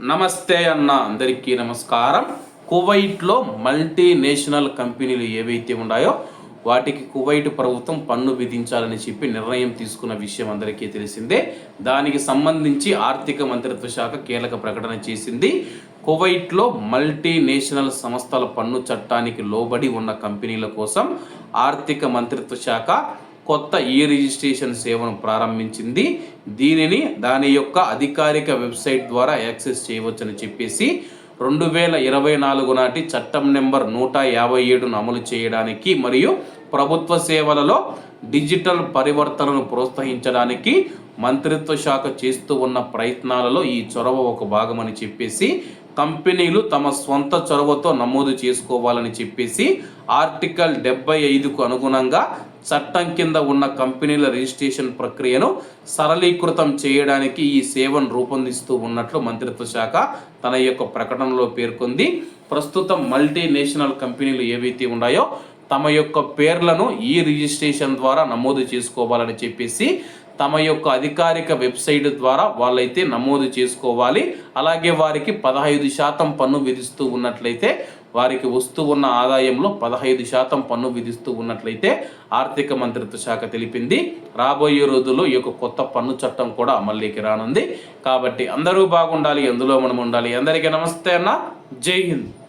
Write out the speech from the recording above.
నమస్తే అన్న అందరికీ నమస్కారం. కువైట్లో మల్టీనేషనల్ కంపెనీలు ఏవైతే ఉన్నాయో వాటికి కువైట్ ప్రభుత్వం పన్ను విధించాలని చెప్పి నిర్ణయం తీసుకున్న విషయం అందరికీ తెలిసిందే. దానికి సంబంధించి ఆర్థిక మంత్రిత్వ శాఖ కీలక ప్రకటన చేసింది. కువైట్లో మల్టీనేషనల్ సంస్థల పన్ను చట్టానికి లోబడి ఉన్న కంపెనీల కోసం ఆర్థిక మంత్రిత్వ శాఖ కొత్త ఈ రిజిస్ట్రేషన్ సేవను ప్రారంభించింది. దీనిని దాని యొక్క అధికారిక వెబ్సైట్ ద్వారా యాక్సెస్ చేయవచ్చని చెప్పేసి రెండు వేల ఇరవై నాలుగు నాటి చట్టం నెంబర్ నూట యాభై ఏడును అమలు చేయడానికి మరియు ప్రభుత్వ సేవలలో డిజిటల్ పరివర్తనను ప్రోత్సహించడానికి మంత్రిత్వ శాఖ చేస్తూ ఉన్న ప్రయత్నాలలో ఈ చొరవ ఒక భాగమని చెప్పేసి కంపెనీలు తమ స్వంత చొరవతో నమోదు చేసుకోవాలని చెప్పేసి ఆర్టికల్ డెబ్బై ఐదుకు అనుగుణంగా చట్టం కింద ఉన్న కంపెనీల రిజిస్ట్రేషన్ ప్రక్రియను సరళీకృతం చేయడానికి ఈ సేవను రూపొందిస్తూ ఉన్నట్లు మంత్రిత్వ శాఖ తన యొక్క ప్రకటనలో పేర్కొంది. ప్రస్తుతం మల్టీనేషనల్ కంపెనీలు ఏవైతే ఉన్నాయో తమ యొక్క పేర్లను ఈ రిజిస్ట్రేషన్ ద్వారా నమోదు చేసుకోవాలని చెప్పేసి తమ యొక్క అధికారిక వెబ్సైట్ ద్వారా వాళ్ళైతే నమోదు చేసుకోవాలి. అలాగే వారికి పదహైదు శాతం పన్ను విధిస్తూ ఉన్నట్లయితే వారికి వస్తూ ఉన్న ఆదాయంలో పదహైదు శాతం పన్ను విధిస్తూ ఉన్నట్లయితే ఆర్థిక మంత్రిత్వ శాఖ తెలిపింది. రాబోయే రోజుల్లో ఈ యొక్క కొత్త పన్ను చట్టం కూడా అమల్లోకి రానుంది. కాబట్టి అందరూ బాగుండాలి అందులో మనం ఉండాలి. అందరికీ నమస్తే అన్న. జై హింద్.